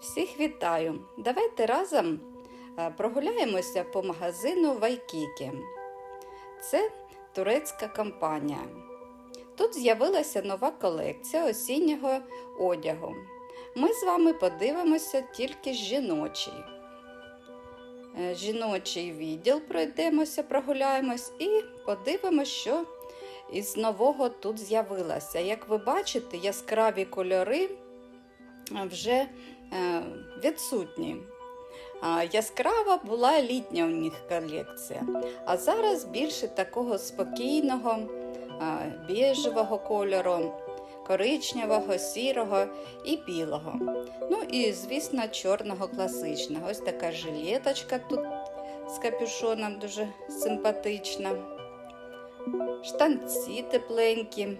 Всіх вітаю! Давайте разом е, прогуляємося по магазину Вайкікі. Це турецька компанія. Тут з'явилася нова колекція осіннього одягу. Ми з вами подивимося тільки жіночий. Е, Жіночий відділ пройдемося, прогуляємось і подивимося, що із нового тут з'явилося. Як ви бачите, яскраві кольори вже е, відсутні. Яскрава була літня у них колекція, а зараз більше такого спокійного, біжевого кольору, коричневого, сірого і білого. Ну і, звісно, чорного класичного. Ось така жилеточка тут з капюшоном дуже симпатична. Штанці тепленькі,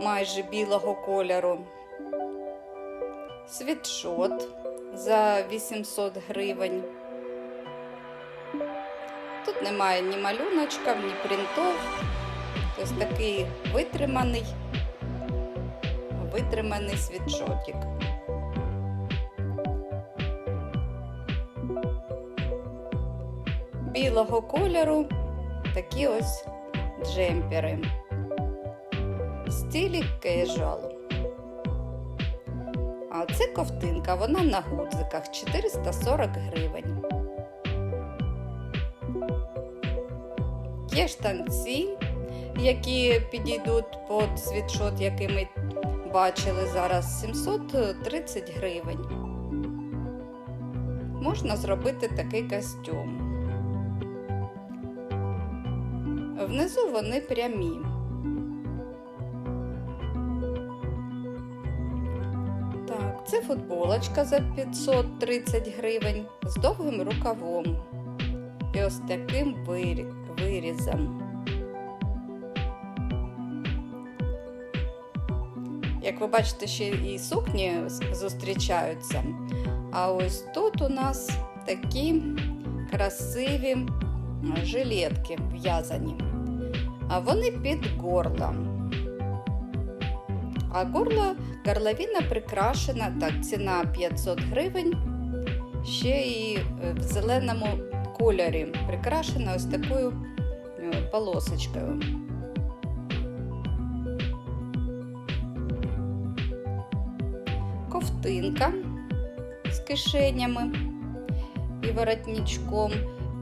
майже білого кольору. Світшот за 800 гривень. Тут немає ні малюночка, ні принтов. Ось такий витриманий, витриманий світшотик. Білого кольору такі ось джемпери. В стилі casual. Це ковтинка, вона на гудзиках 440 гривень. Є штанці, які підійдуть під світшот, який ми бачили зараз, 730 гривень. Можна зробити такий костюм. Внизу вони прямі. Футболочка за 530 гривень з довгим рукавом і ось таким вирізом. Як ви бачите, ще і сукні зустрічаються. А ось тут у нас такі красиві жилетки в'язані. А вони під горлом. А горло, горловина прикрашена, так, ціна 500 гривень. Ще і е, в зеленому кольорі прикрашена ось такою е, полосочкою. Ковтинка з кишенями і воротничком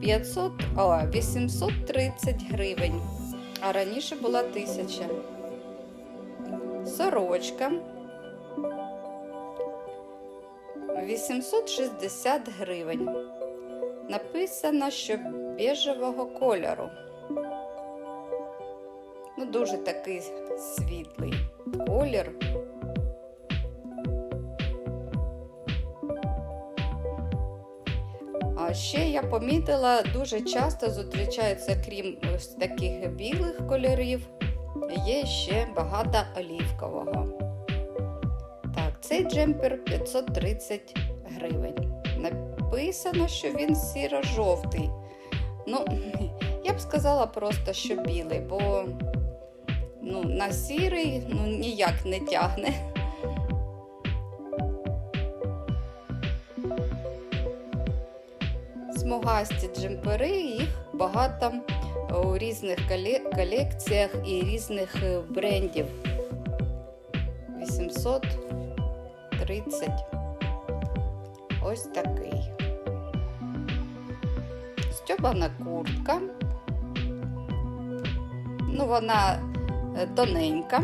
500, о, 830 гривень, а раніше була 1000. Сорочка 860 гривень. Написано, що біжевого кольору. Ну, дуже такий світлий колір. А ще я помітила, дуже часто зустрічається, крім ось таких білих кольорів, є ще багато олівкового. Так, цей джемпер 530 гривень. Написано, що він сіро-жовтий. Ну, я б сказала просто, що білий, бо ну, на сірий ну, ніяк не тягне. Смугасті джемпери, їх багато у різних колекціях і різних е, брендів. 830. Ось такий. Стьобана куртка. Ну, вона е, тоненька.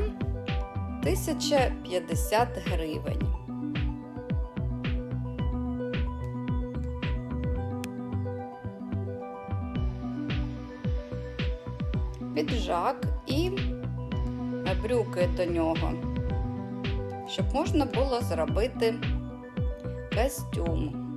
1050 гривень. Піджак і брюки до нього, щоб можна було зробити костюм.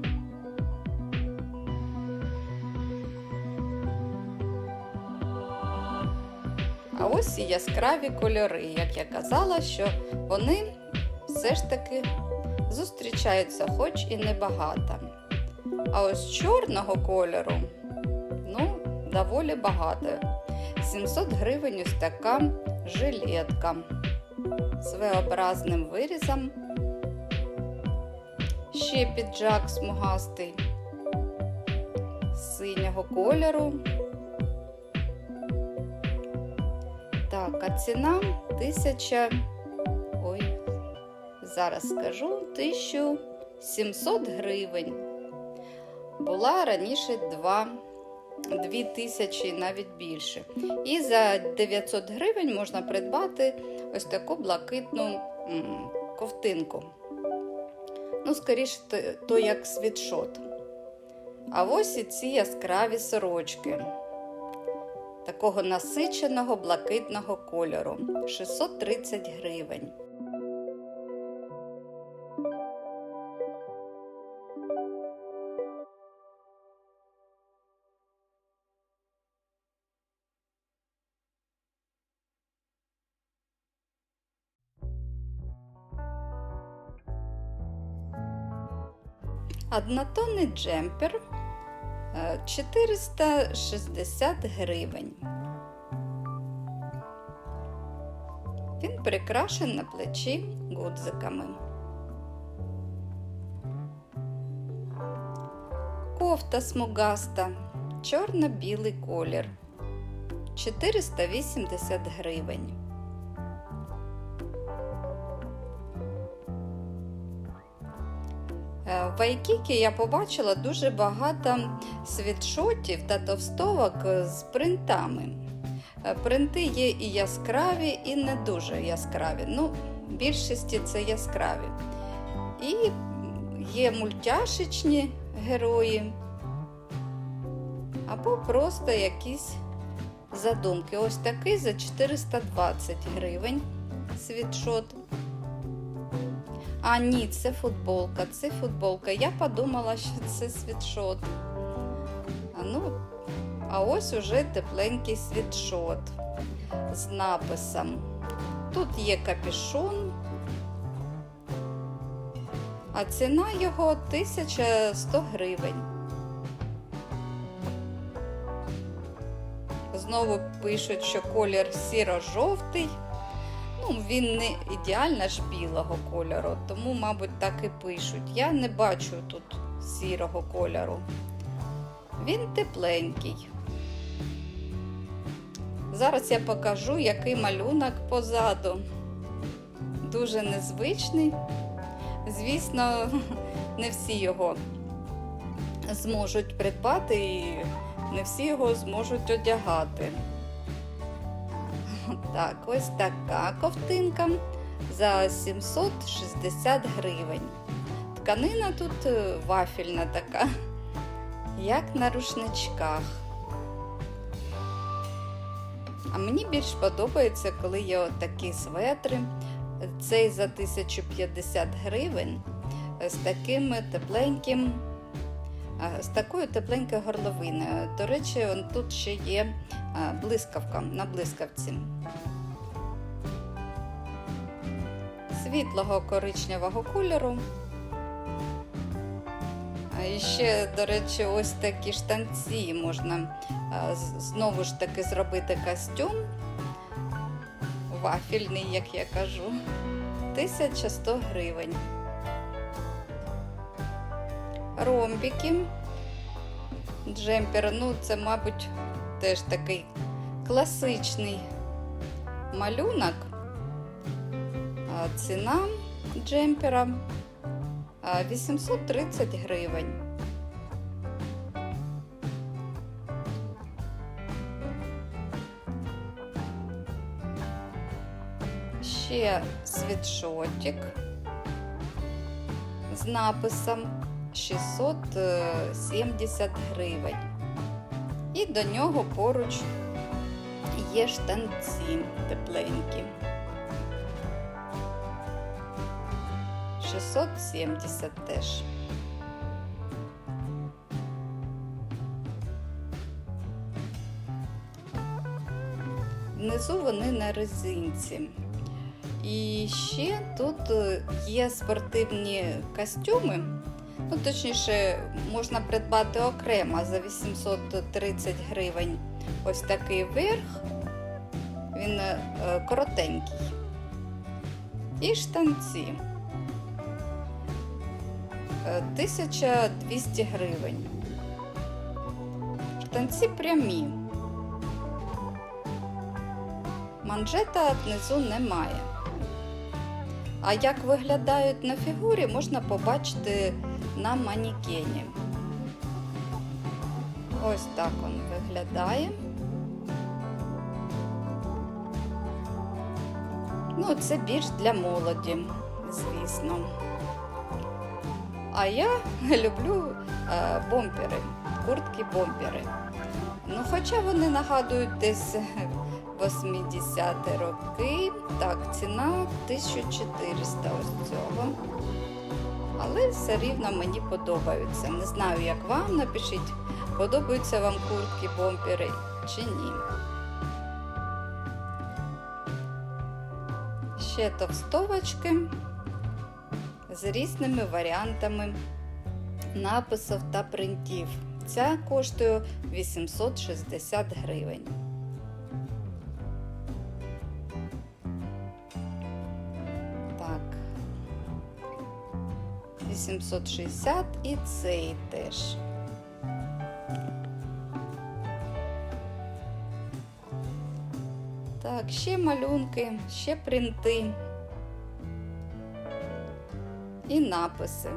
А ось і яскраві кольори, як я казала, що вони все ж таки зустрічаються, хоч і небагато. А ось чорного кольору, ну, доволі багато. 700 гривень ось така жилетка з V-образним вирізом ще піджак смугастий синього кольору. Так, а ціна 1000, ой, зараз скажу, 1700 гривень. Була раніше 2 2000 навіть більше. І за 900 гривень можна придбати ось таку блакитну ковтинку. Ну, скоріше, то як світшот. А ось і ці яскраві сорочки такого насиченого блакитного кольору 630 гривень. Однотонний джемпер е, 460 гривень. Він прикрашений на плечі гудзиками. Кофта смугаста, чорно-білий колір 480 гривень. В Айкікі я побачила дуже багато світшотів та товстовок з принтами. Е, Принти є і яскраві, і не дуже яскраві. Ну, в більшості це яскраві. І є мультяшечні герої, або просто якісь задумки. Ось такий за 420 гривень світшот. А ні, це футболка, це футболка. Я подумала, що це світшот. А ну, а ось уже тепленький світшот з написом. Тут є капюшон, а ціна його 1100 гривень. Знову пишуть, що колір сіро-жовтий. Ну, він не ідеально ж білого кольору, тому, мабуть, так і пишуть. Я не бачу тут сірого кольору. Він тепленький. Зараз я покажу, який малюнок позаду. Дуже незвичний. Звісно, не всі його зможуть придбати і не всі його зможуть одягати. Так, ось така ковтинка за 760 гривень. Тканина тут е, вафельна така, як на рушничках. А мені більш подобається, коли є такі светри. Цей за 1050 гривень з таким тепленьким, з такою тепленькою горловиною. До речі, тут ще є блискавка на блискавці. Світлого коричневого кольору. І ще, до речі, ось такі штанці можна знову ж таки зробити костюм. Вафельний, як я кажу. 1100 гривень. Ромбики. Джемпер, ну це, мабуть, теж такий класичний малюнок. А Ціна джемпера а, 830 гривень. Ще світшотик з написом 670 гривень. І до нього поруч є штанці тепленькі. 670 теж. Внизу вони на резинці. І ще тут е, є спортивні костюми. Ну, точніше, можна придбати окремо за 830 гривень. Ось такий верх. Він е, коротенький. І штанці. е, 1200 гривень. Штанці прямі. Манжета внизу немає. А як виглядають на фігурі, можна побачити на манікені. Ось так він виглядає. Ну, це більш для молоді, звісно. А я люблю е, бомпери, куртки-бомпери. Ну, хоча вони нагадують десь 80-ті роки. Так, ціна 1400 ось цього. Але все рівно мені подобаються. Не знаю, як вам. Напишіть, подобаються вам куртки-бомпери чи ні. Ще товстовочки з різними варіантами написів та принтів. Ця коштує 860 гривень. 860 і цей теж. Так, ще малюнки, ще принти і написи.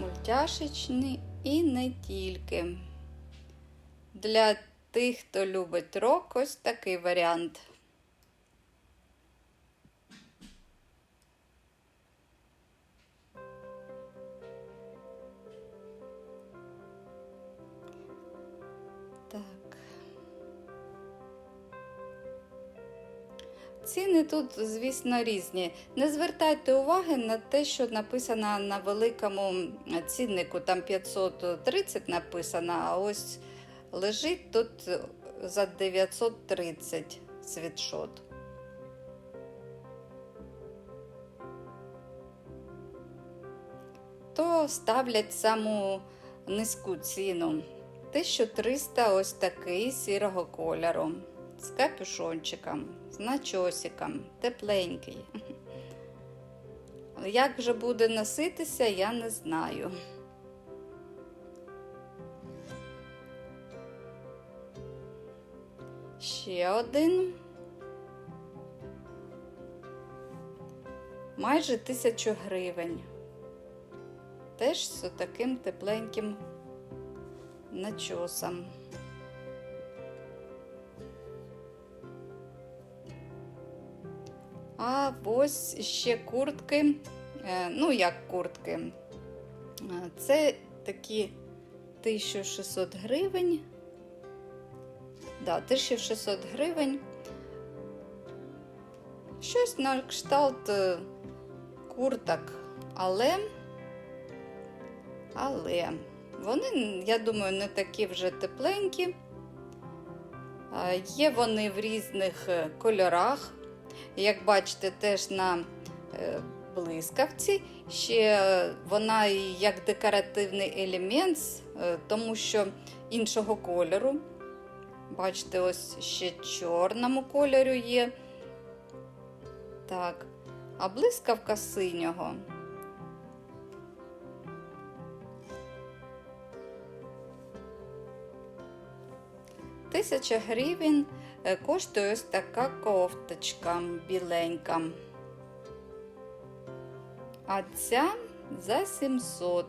Мультяшечні і не тільки. Для тих, хто любить рок, ось такий варіант. Тут, звісно, різні. Не звертайте уваги на те, що написано на великому ціннику, там 530 написано, а ось лежить тут за 930 світшот. То ставлять саму низьку ціну. 1300 ось такий сірого кольору. З капюшончиком, з начосиком, тепленький. Як же буде носитися, я не знаю. Ще один. Майже тисячу гривень. Теж з таким тепленьким начосом. А ось ще куртки, е, ну як куртки, Е, це такі 1600 гривень. Да, 1600 гривень. Щось на кшталт е, курток, але, але вони, я думаю, не такі вже тепленькі. Є вони в різних кольорах. Як бачите, теж на е, блискавці. Ще вона як декоративний елемент, е, тому що іншого кольору. Бачите, ось ще чорному кольору є. Так, а блискавка синього. Тисяча гривень е, коштує ось така кофточка біленька. А ця за 700.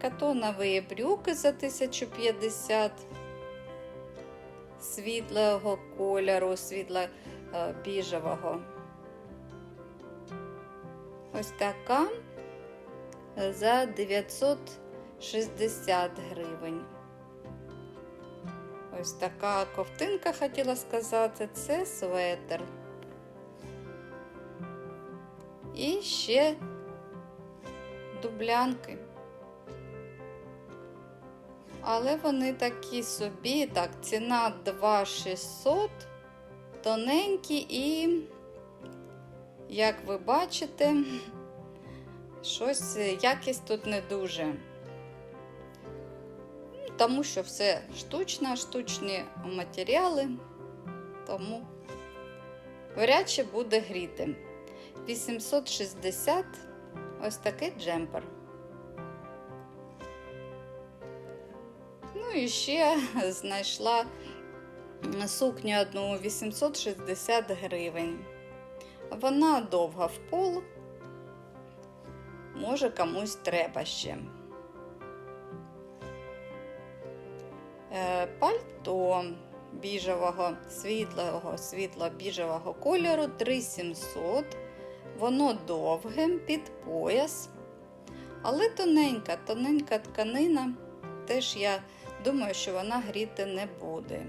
Катонові брюки за 1050 світлого кольору, світло е, біжевого. Ось така за 960 гривень. Ось така ковтинка хотіла сказати, це светр. І ще дублянки. Але вони такі собі, так, ціна 2600, тоненькі і, як ви бачите, щось якість тут не дуже. Тому що все штучно, штучні матеріали. тому вряд чи буде гріти. 860 ось такий джемпер. Ну і ще знайшла сукню одну 860 гривень. Вона довга в пол, може комусь треба ще. Е, Пальто біжевого, світлого, світло-біжевого кольору 3700. Воно довге під пояс, але тоненька, тоненька тканина. Теж я думаю, що вона гріти не буде.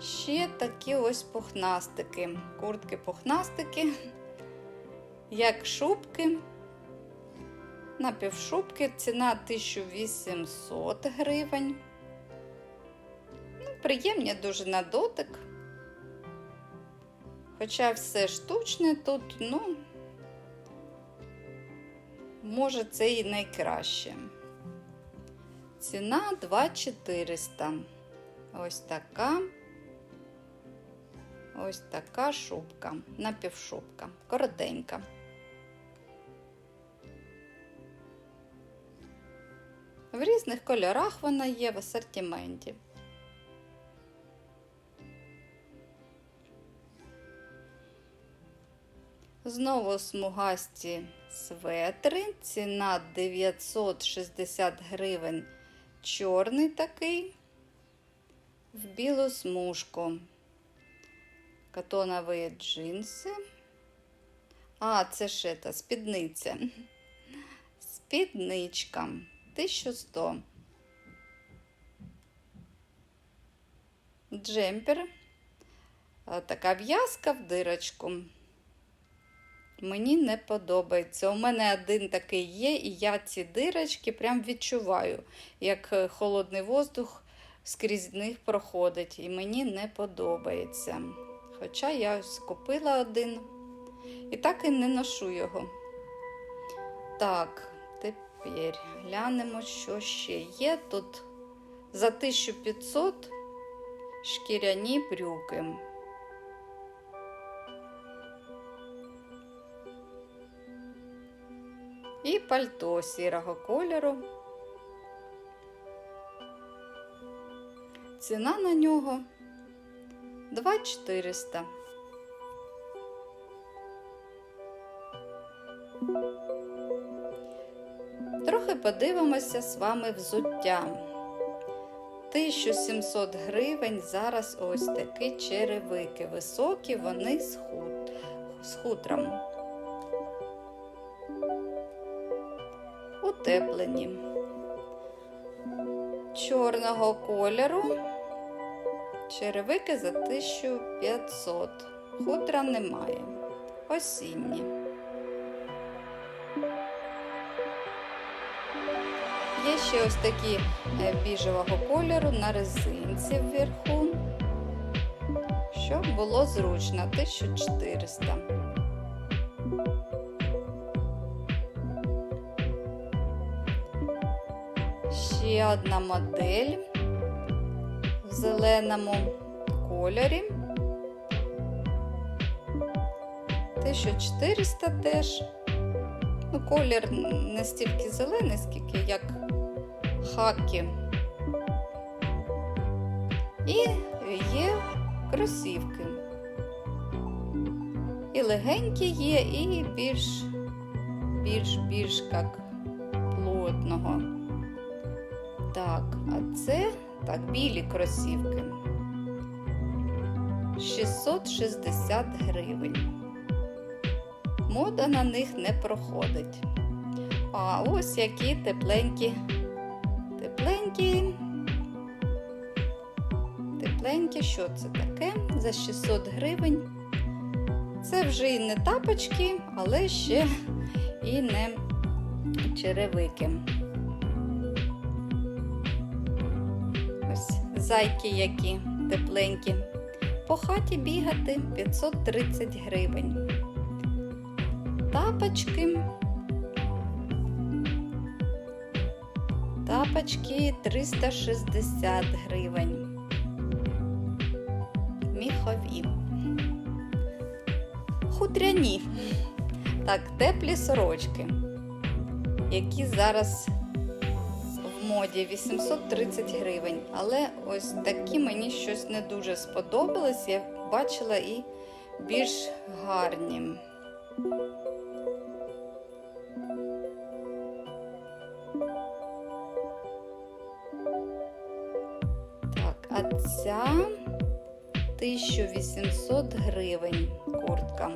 Ще такі ось пухнастики, куртки-пухнастики, як шубки. Напівшубки, ціна 1800 гривень. Ну, приємні дуже на дотик. Хоча все штучне тут, ну, може, це і найкраще. Ціна 2400. Ось така. Ось така шубка, напівшубка, коротенька. В різних кольорах вона є в асортименті. Знову смугасті светри. Ціна 960 гривень. Чорний такий в білу смужку. Катонові джинси. А, це ще та спідниця. Спідничка 1100. Джемпер. Така в'язка в дирочку. Мені не подобається. У мене один такий є, і я ці дирочки прям відчуваю, як холодний воздух скрізь них проходить. І мені не подобається. Хоча я ось купила один і так і не ношу його. Так, тепер глянемо, що ще є. Тут за 1500 шкіряні брюки. І пальто сірого кольору. Ціна на нього 2400. Подивимося з вами взуття. 1700 гривень зараз ось такі черевики. Високі, вони з, худ... з хутром. Утеплені. Чорного кольору. Черевики за 1500. Хутра немає. Осінні. Ще ось такі е, біжевого кольору на резинці вверху, щоб було зручно 1400. Ще одна модель в зеленому кольорі. 1400 теж. Ну, колір не стільки зелений, скільки як хакі. І є кросівки. І легенькі є, і більш більш більш як плотного. Так, а це так, білі кросівки. 660 гривень. Мода на них не проходить. А ось які тепленькі, тепленькі, тепленькі, що це таке? За 600 гривень. Це вже і не тапочки, але ще і не черевики. Ось зайки які тепленькі. По хаті бігати 530 гривень. Тапочки. Тапочки 360 гривень. махові. Хутряні. Так, теплі сорочки, які зараз в моді 830 гривень. Але ось такі мені щось не дуже сподобалось. Я бачила і більш гарні. А 1800 гривень куртка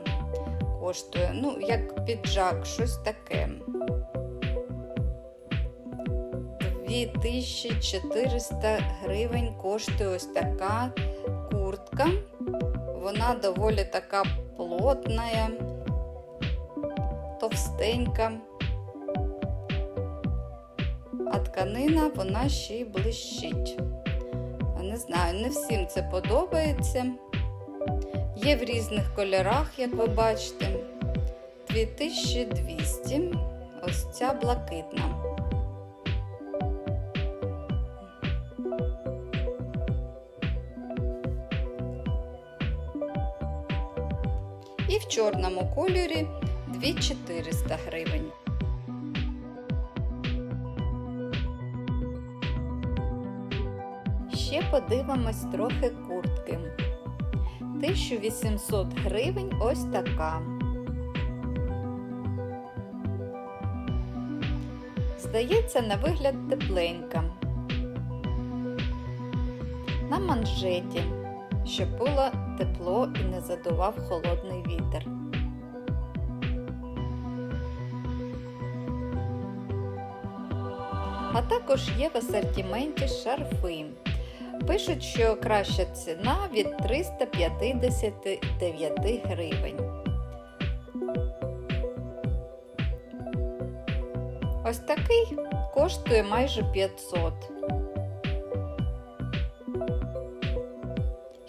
коштує. Ну, як піджак, щось таке. 2400 гривень коштує ось така куртка. Вона доволі така плотна, товстенька. А тканина вона ще й блищить. Не знаю, не всім це подобається. Є в різних кольорах, як ви бачите. 2200. Ось ця блакитна. І в чорному кольорі 2400 гривень. Подивимось трохи куртки. 1800 гривень ось така. Здається, на вигляд тепленька. На манжеті, щоб було тепло і не задував холодний вітер. А також є в асортименті шарфи. Пишуть, що краща ціна від 359 гривень. Ось такий коштує майже 500.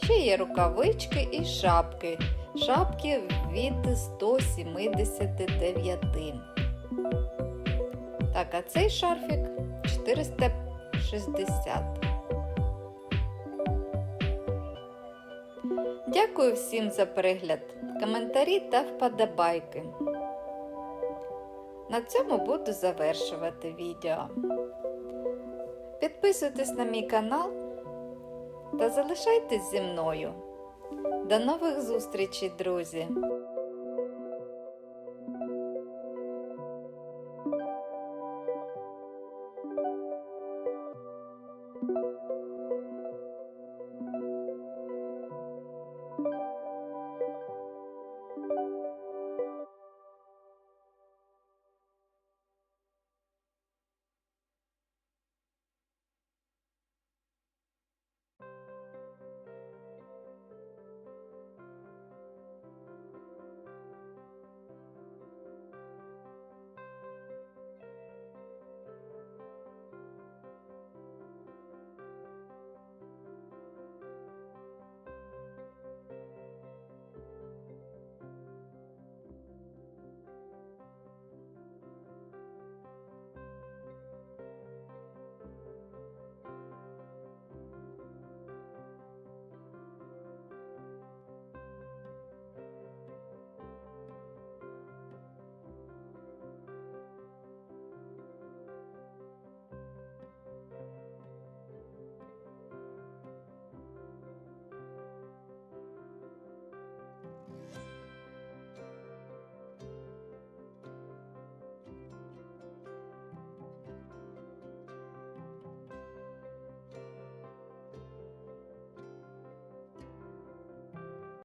Ще є рукавички і шапки. Шапки від 179. Так, а цей шарфік 460. Дякую всім за перегляд, коментарі та вподобайки. На цьому буду завершувати відео. Підписуйтесь на мій канал та залишайтесь зі мною. До нових зустрічей, друзі!